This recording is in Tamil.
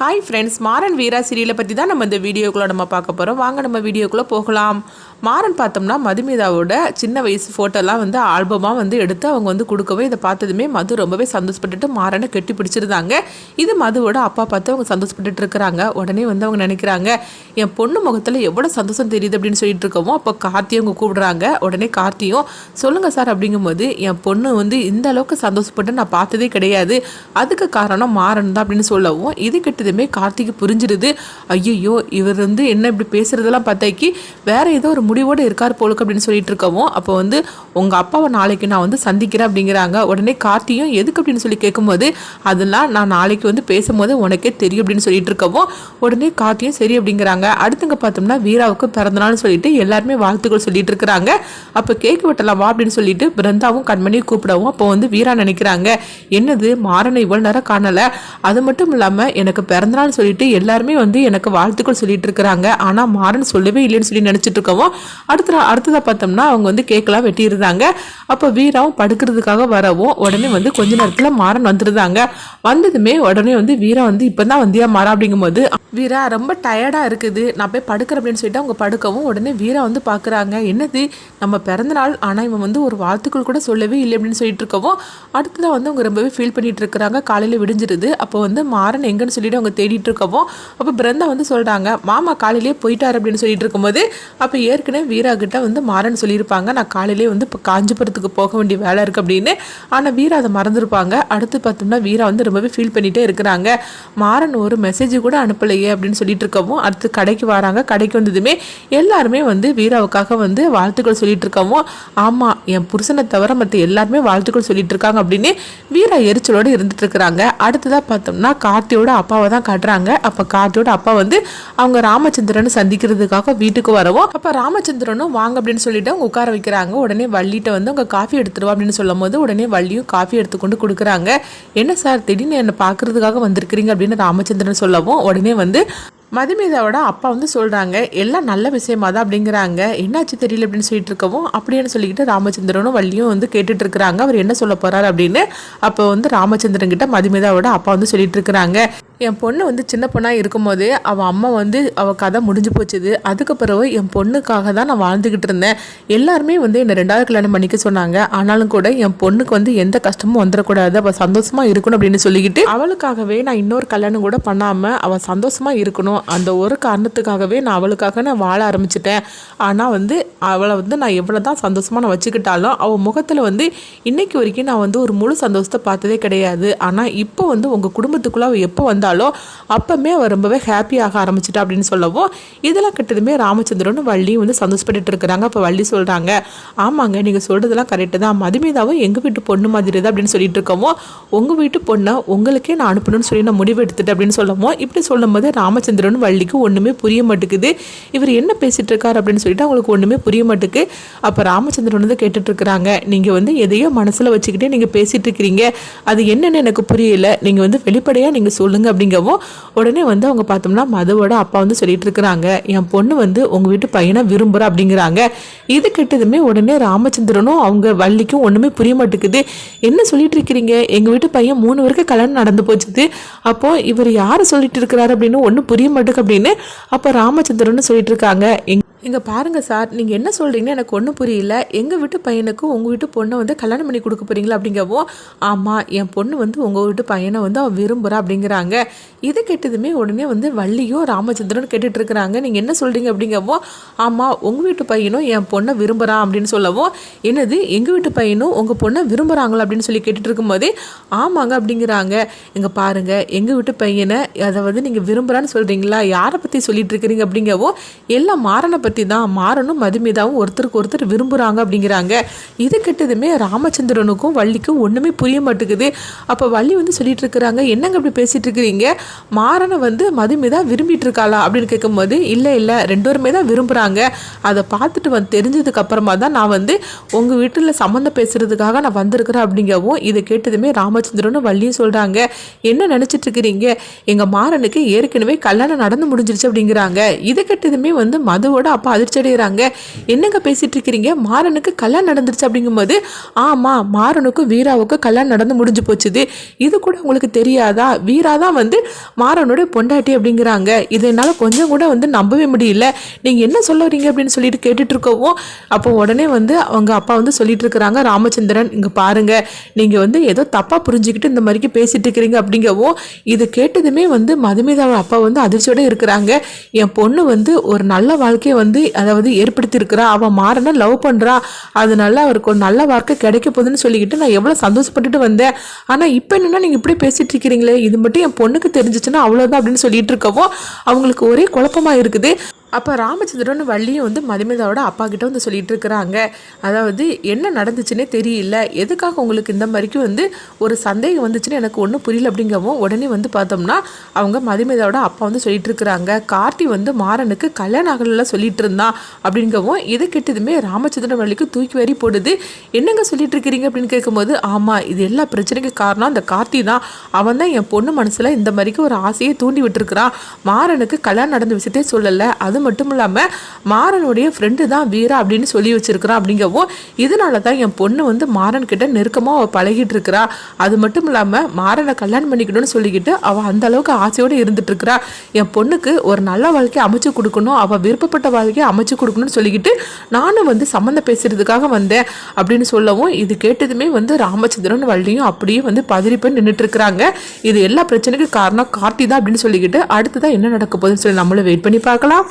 ஹாய் ஃப்ரெண்ட்ஸ் மாறன் வீரா சீரியலை பற்றி தான் நம்ம இந்த வீடியோக்குள்ளே நம்ம பார்க்க போகிறோம் வாங்க நம்ம வீடியோக்குள்ளே போகலாம். மாறன் பார்த்தோம்னா மதுமிதாவோட சின்ன வயசு ஃபோட்டோலாம் வந்து ஆல்பமாக வந்து எடுத்து அவங்க வந்து கொடுக்கவே இதை பார்த்ததுமே மது ரொம்பவே சந்தோஷப்பட்டுட்டு மாறனை கெட்டி பிடிச்சிருந்தாங்க. இது மதுவோட அப்பா பார்த்து அவங்க சந்தோஷப்பட்டுட்டு இருக்கிறாங்க. உடனே வந்து அவங்க நினைக்கிறாங்க என் பொண்ணு முகத்தில் எவ்வளோ சந்தோஷம் தெரியுது அப்படின்னு சொல்லிட்டு இருக்கோமோ அப்போ கார்த்தியும் அவங்க கூப்பிடுறாங்க. உடனே கார்த்தியும் சொல்லுங்கள் சார் அப்படிங்கும்போது என் பொண்ணு வந்து இந்த அளவுக்கு சந்தோஷப்பட்டு நான் பார்த்ததே கிடையாது. அதுக்கு காரணம் மாறன் தான் அப்படின்னு சொல்லவும் இது கிட்டதுமே கார்த்திக்கு புரிஞ்சிருது. ஐயோ இவர் வந்து என்ன இப்படி பேசுறதெல்லாம் பார்த்தாக்கி வேற ஏதோ ஒரு முடிவோடு இருக்கார் போலுக்கு அப்படின்னு சொல்லிட்டு இருக்கவும் அப்போ வந்து உங்கள் அப்பாவை நாளைக்கு நான் வந்து சந்திக்கிறேன் அப்படிங்கிறாங்க. உடனே கார்த்தியும் எதுக்கு அப்படின்னு சொல்லி கேட்கும்போது அதெல்லாம் நான் நாளைக்கு வந்து பேசும்போது உனக்கே தெரியும் அப்படின்னு சொல்லிட்டு இருக்கவும் உடனே கார்த்தியும் சரி அப்படிங்கிறாங்க. அடுத்துங்க பார்த்தோம்னா வீராவுக்கு பிறந்தநாள்னு சொல்லிட்டு எல்லாருமே வாழ்த்துக்கள் சொல்லிட்டு இருக்கிறாங்க. அப்போ கேக் வெட்டலாம் வா அப்படின்னு சொல்லிட்டு பிருந்தாவும் கண்மணியும் கூப்பிடவும் அப்போ வந்து வீரா நினைக்கிறாங்க. என்னது மாறனை இவ்வளோ நேரம் காணலை. அது மட்டும் இல்லாமல் எனக்கு பிறந்தநாள் சொல்லிட்டு எல்லாருமே வந்து எனக்கு வாழ்த்துக்கள் சொல்லிட்டு இருக்கிறாங்க ஆனால் மாறன் சொல்லவே இல்லைன்னு சொல்லி நினச்சிட்டு இருக்கவும் அடுத்த அடுத்ததாக பார்த்தோம்னா அவங்க வந்து கேக்கெல்லாம் வெட்டியிருந்தாங்க. அப்போ வீராவும் படுக்கிறதுக்காக வரவும் உடனே வந்து கொஞ்ச நேரத்தில் மாறன் வந்துருந்தாங்க. வந்ததுமே உடனே வந்து வீரா வந்து இப்போ தான் வந்தியா மாறா அப்படிங்கும்போது வீரா ரொம்ப டயர்டாக இருக்குது. நான் போய் படுக்கிறேன் அப்படின்னு சொல்லிட்டு அவங்க படுக்கவும் உடனே வீரா வந்து பார்க்குறாங்க. என்னது? நம்ம பிறந்தநாள் ஆனால் இவன் வந்து ஒரு வாழ்த்துக்கள் கூட சொல்லவே இல்லை அப்படின்னு சொல்லிட்டு இருக்கவும் அடுத்ததாக வந்து அவங்க ரொம்பவே ஃபீல் பண்ணிட்டு இருக்கிறாங்க. காலையில் விடிஞ்சிருது. அப்போ வந்து மாறன் எங்கன்னு சொல்லிட்டு அவங்க தேடிட்டு இருக்கவும் அப்போ பிருந்தா வந்து சொல்கிறாங்க மாமா காலையிலேயே போயிட்டார் அப்படின்னு சொல்லிட்டு இருக்கும்போது அப்போ ஏற்கனவே வீரா கிட்ட வந்து மாறன் சொல்லியிருப்பாங்க நான் காலையிலேயே வந்து இப்போ காஞ்சிபுரத்துக்கு போக வேண்டிய வேலை இருக்குது அப்படின்னு. ஆனால் வீரா அதை மறந்துருப்பாங்க. அடுத்து பார்த்தோம்னா வீரா வந்து ரொம்பவே ஃபீல் பண்ணிகிட்டே இருக்கிறாங்க. மாறன் ஒரு மெசேஜ் கூட அனுப்பலையே. அப்படின்னு சொல்லிட்டு இருக்கவும் அடுத்து கடைக்கு வராங்க. கடைக்கு வந்ததுமே எல்லாருமே வந்து வீராவுக்காக வந்து வாழ்த்துக்கள் சொல்லிட்டு இருக்கவும் ஆமாம் என் புருஷனை தவிர மற்ற எல்லாருமே வாழ்த்துக்கள் சொல்லிட்டு இருக்காங்க அப்படின்னு வீரா எரிச்சலோடு இருந்துட்டு இருக்கிறாங்க அடுத்ததாக பார்த்தோம்னா கார்த்தியோட அப்பாவை தான் காட்டுறாங்க. அப்போ கார்த்தியோட அப்பா வந்து அவங்க ராமச்சந்திரனை சந்திக்கிறதுக்காக வீட்டுக்கு வரவும் அப்போ ராமச்சந்திரனும் வாங்க அப்படின்னு சொல்லிட்டு அவங்க உட்கார வைக்கிறாங்க. உடனே வள்ளிட்ட வந்து அவங்க காஃபி எடுத்துருவா அப்படின்னு சொல்லும் போது உடனே வள்ளியும் காஃபி எடுத்துக்கொண்டு கொடுக்குறாங்க. என்ன சார் திடீர்னு என்னை பார்க்கறதுக்காக வந்திருக்கிறீங்க அப்படின்னு ராமச்சந்திரன் சொல்லவும் உடனே வந்து மதுமிதாவோட அப்பா வந்து சொல்கிறாங்க எல்லாம் நல்ல விஷயமா தான் அப்படிங்கிறாங்க. என்னாச்சு தெரியல அப்படின்னு சொல்லிட்டு இருக்கவும் அப்படின்னு சொல்லிக்கிட்டு ராமச்சந்திரனும் வள்ளியும் வந்து கேட்டுட்டு இருக்கிறாங்க. அவர் என்ன சொல்ல போகிறார் அப்படின்னு அப்போ வந்து ராமச்சந்திரன் கிட்ட மதுமிதாவோட அப்பா வந்து சொல்லிட்டு இருக்கிறாங்க. என் பொண்ணு வந்து சின்ன பொண்ணாக இருக்கும்போது அவள் அம்மா வந்து அவள் கதை முடிஞ்சு போச்சுது. அதுக்கு பிறகு என் பொண்ணுக்காக தான் நான் வாழ்ந்துக்கிட்டு இருந்தேன். எல்லாருமே வந்து என்னை ரெண்டாவது கல்யாணம் பண்ணிக்க சொன்னாங்க. ஆனாலும் கூட என் பொண்ணுக்கு வந்து எந்த கஷ்டமும் வந்துடக்கூடாது. அவள் சந்தோஷமாக இருக்கணும் அப்படின்னு சொல்லிக்கிட்டு அவளுக்காகவே நான் இன்னொரு கல்யாணம் கூட பண்ணாமல் அவள் சந்தோஷமாக இருக்கணும். அந்த ஒரு காரணத்துக்காகவே நான் அவளுக்காக நான் வாழ ஆரம்பிச்சிட்டேன். ஆனால் வந்து அவளை வந்து நான் எவ்வளோ தான் சந்தோஷமாக நான் வச்சுக்கிட்டாலும் அவள் முகத்தில் வந்து இன்னைக்கு வரைக்கும் நான் வந்து ஒரு முழு சந்தோஷத்தை பார்த்ததே கிடையாது. ஆனால் இப்போ வந்து உங்கள் குடும்பத்துக்குள்ளே அவள் எப்போ வந்தாலும் அப்பவுமே அவள் ரொம்பவே ஹாப்பியாக ஆரம்பிச்சிட்டா அப்படின்னு சொல்லவும் இதெல்லாம் கிட்டதுமே ராமச்சந்திரனும் வள்ளியும் வந்து சந்தோஷப்பட்டுட்டு இருக்கிறாங்க. அப்போ வள்ளி சொல்கிறாங்க ஆமாங்க நீங்கள் சொல்கிறதெல்லாம் கரெக்டு தான். மதுமிதாவும் எங்கள் வீட்டு பொண்ணு மாதிரி தான் அப்படின்னு சொல்லிட்டு இருக்கவும் உங்கள் வீட்டு பொண்ணை உங்களுக்கே நான் அனுப்பணும்னு சொல்லி நான் முடிவு எடுத்துட்டேன் அப்படின்னு சொல்லவும் இப்படி சொல்லும்போது ராமச்சந்திரன் வள்ளிக்கு ஒன்றுமே புரிய மாட்டேங்குது. இவர் என்ன பேசிட்டு இருக்காரு அப்படின்னு சொல்லிட்டு அவங்களுக்கு ஒன்றுமே புரிய மாட்டேக்கு அப்போ ராமச்சந்திரன் வந்து கேட்டுட்டு இருக்கிறாங்க நீங்கள் வந்து எதையோ மனசில் வச்சுக்கிட்டே நீங்கள் பேசிட்டு இருக்கிறீங்க. அது என்னென்னு எனக்கு புரியல. நீங்கள் வந்து வெளிப்படையாக நீங்கள் சொல்லுங்க அப்படிங்கவும் உடனே வந்து அவங்க பார்த்தோம்னா மதுவோட அப்பா வந்து சொல்லிட்டு இருக்கிறாங்க என் பொண்ணு வந்து உங்கள் வீட்டு பையனை விரும்புகிறா அப்படிங்கிறாங்க. இது கிட்டதுமே உடனே ராமச்சந்திரனும் அவங்க வள்ளிக்கும் ஒன்றுமே புரிய மாட்டேங்குது. என்ன சொல்லிட்டு இருக்கிறீங்க எங்கள் வீட்டு பையன் மூணு வரைக்கும் கல்யாணம் நடந்து போச்சுது. அப்போ இவர் யார் சொல்லிட்டு இருக்கிறாரு அப்படின்னு ஒன்றும் புரிய மாட்டேங்குது அப்படின்னு அப்போ ராமச்சந்திரன் சொல்லிட்டு இருக்காங்க எங் இங்கே பாருங்கள் சார் நீங்கள் என்ன சொல்கிறீங்கன்னு எனக்கு ஒன்றும் புரியல. எங்கள் வீட்டு பையனுக்கு உங்கள் வீட்டு பொண்ணை வந்து கல்யாணம் பண்ணி கொடுக்க போறீங்களா அப்படிங்கவும் ஆமாம் என் பொண்ணு வந்து உங்கள் வீட்டு பையனை வந்து அவன் விரும்புகிறா அப்படிங்கிறாங்க. இது கேட்டதுமே உடனே வந்து வள்ளியும் ராமச்சந்திரன் கேட்டுட்ருக்குறாங்க நீங்கள் என்ன சொல்கிறீங்க அப்படிங்கவும் ஆமாம் உங்கள் வீட்டு பையனும் என் பொண்ணை விரும்புகிறான் அப்படின்னு சொல்லவும் என்னது எங்கள் வீட்டு பையனும் உங்கள் பொண்ணை விரும்புகிறாங்களா அப்படின்னு சொல்லி கேட்டுட்டு இருக்கும்போதே ஆமாங்க அப்படிங்கிறாங்க. இங்கே பாருங்கள் எங்கள் வீட்டு பையனை அதை வந்து நீங்கள் விரும்புகிறான்னு சொல்கிறீங்களா யாரை பற்றி சொல்லிட்டு இருக்கிறீங்க அப்படிங்கவும் எல்லாம் மாறனை பற்றி தான் மாறனும் மதுமிதாவும் ஒருத்தருக்கு ஒருத்தர் விரும்புகிறாங்க அப்படிங்கிறாங்க. இது கெட்டதுமே ராமச்சந்திரனுக்கும் வள்ளிக்கும் ஒன்றுமே புரிய மாட்டேங்குது. அப்போ வள்ளி வந்து சொல்லிட்டு இருக்கிறாங்க என்னங்க இப்படி பேசிட்டு இருக்கிறீங்க மாறனை வந்து மதுமிதா விரும்பிட்டு இருக்காளா அப்படின்னு கேட்கும்போது இல்லை இல்லை ரெண்டோருமே தான் விரும்புகிறாங்க அதை பார்த்துட்டு வந்து தெரிஞ்சதுக்கு அப்புறமா தான் நான் வந்து உங்கள் வீட்டில் சம்மந்தம் பேசுறதுக்காக நான் வந்திருக்கிறேன் அப்படிங்கவும் இதை கேட்டதுமே ராமச்சந்திரனும் வள்ளியும் சொல்கிறாங்க என்ன நினச்சிட்டு இருக்கிறீங்க எங்கள் மாறனுக்கு ஏற்கனவே கல்யாணம் நடந்து முடிஞ்சிருச்சு அப்படிங்கிறாங்க. இதை கேட்டதுமே வந்து மதுவோட அப்பா அதிர்ச்சி அடைகிறாங்க என்னங்க பேசிட்டு இருக்கிறீங்க? மாறனுக்கு கல்யாணம் நடந்துருச்சு அப்படிங்கும்போது ஆமாம் மாறனுக்கும் வீராவுக்கும் கல்யாணம் நடந்து முடிஞ்சு போச்சுது. இது கூட உங்களுக்கு தெரியாதா? வீரா தான் வந்து மாறனுடைய பொண்டாட்டி அப்படிங்கிறாங்க. இதை என்னால் கொஞ்சம் கூட வந்து நம்பவே முடியல. நீங்கள் என்ன சொல்ல வரீங்க அப்படின்னு சொல்லிட்டு கேட்டுட்டு இருக்கவும் அப்போ உடனே வந்து அவங்க அப்பா வந்து சொல்லிட்டு இருக்கிறாங்க ராமச்சந்திரன் இங்கே பாருங்க. நீங்கள் வந்து ஏதோ தப்பாக புரிஞ்சுக்கிட்டு இந்த மாதிரிக்கு பேசிட்டு இருக்கிறீங்க அப்படிங்கவும் இது கேட்டதுமே வந்து மதுமிதாவோட அப்பா வந்து அதிர்ச்சியோட இருக்கிறாங்க. என் பொண்ணு வந்து ஒரு நல்ல வாழ்க்கையை வந்து வந்து அதாவது ஏற்படுத்தியிருக்கிறா அவன் மாறனை லவ் பண்ணுறா அதனால அவருக்கு ஒரு நல்ல வாழ்க்கை கிடைக்க போகுதுன்னு சொல்லிக்கிட்டு நான் எவ்வளோ சந்தோஷப்பட்டுட்டு வந்தேன். ஆனால் இப்போ என்னென்னா நீங்கள் இப்படி பேசிகிட்டு இருக்கிறீங்களே இது மட்டும் என் பொண்ணுக்கு தெரிஞ்சிச்சுன்னா அவ்வளோதான் அப்படின்னு சொல்லிட்டு இருக்கவும் அவங்களுக்கு ஒரே குழப்பமா இருக்குது. அப்போ ராமச்சந்திரன் வள்ளியும் வந்து மதுமிதாவோட அப்பா கிட்ட வந்து சொல்லிட்டு இருக்கிறாங்க. அதாவது என்ன நடந்துச்சுன்னே தெரியல. எதுக்காக உங்களுக்கு இந்த மாதிரிக்கு வந்து ஒரு சந்தேகம் வந்துச்சுன்னு எனக்கு ஒன்றும் புரியல அப்படிங்கவும் உடனே வந்து பார்த்தோம்னா அவங்க மதுமிதாவோட அப்பா வந்து சொல்லிட்டு இருக்கிறாங்க. கார்த்தி வந்து மாறனுக்கு கல்யாணம் ஆகலாம் சொல்லிட்டு இருந்தான் அப்படிங்கவும் இதை கெட்டதுமே ராமச்சந்திரன் வள்ளிக்கு தூக்கி வரி போடுது. என்னங்க சொல்லிட்டு இருக்கிறீங்க அப்படின்னு கேட்கும்போது ஆமாம் இது எல்லா பிரச்சனைக்கு காரணம் அந்த கார்த்தி தான். அவன் தான் என் பொண்ணு மனசில் இந்த மாதிரிக்கு ஒரு ஆசையை தூண்டி விட்டுருக்கிறான். மாறனுக்கு கல்யாணம் நடந்த விஷயத்தையே சொல்லலை. அது மட்டும் இல்லாமல் மாறனுடைய ஃப்ரெண்டு தான் வீரா அப்படின்னு சொல்லி வச்சிருக்கிறான் அப்படிங்கவும் இதனால தான் என் பொண்ணு வந்து மாறன் கிட்ட நெருக்கமாக அவள் பழகிட்டு இருக்கிறா. அது மட்டும் இல்லாமல் மாறனை கல்யாணம் பண்ணிக்கணும்னு சொல்லிக்கிட்டு அவள் அந்த அளவுக்கு ஆசையோடு இருந்துட்டு இருக்கிறா. என் பொண்ணுக்கு ஒரு நல்ல வாழ்க்கையை அமைச்சு கொடுக்கணும் அவள் விருப்பப்பட்ட வாழ்க்கையை அமைச்சு கொடுக்கணும்னு சொல்லிக்கிட்டு நானும் வந்து சம்மந்தம் பேசுறதுக்காக வந்தேன் அப்படின்னு சொல்லவும் இது கேட்டதுமே வந்து ராமச்சந்திரன் வள்ளியும் அப்படியே வந்து பதறி போய் நின்றுட்டு இருக்கிறாங்க. இது எல்லா பிரச்சனைக்கும் காரணம் கார்த்தி தான் அப்படின்னு சொல்லிக்கிட்டு அடுத்ததான் என்ன நடக்க போகுதுன்னு சொல்லி நம்மளும் வெயிட் பண்ணி பார்க்கலாம்.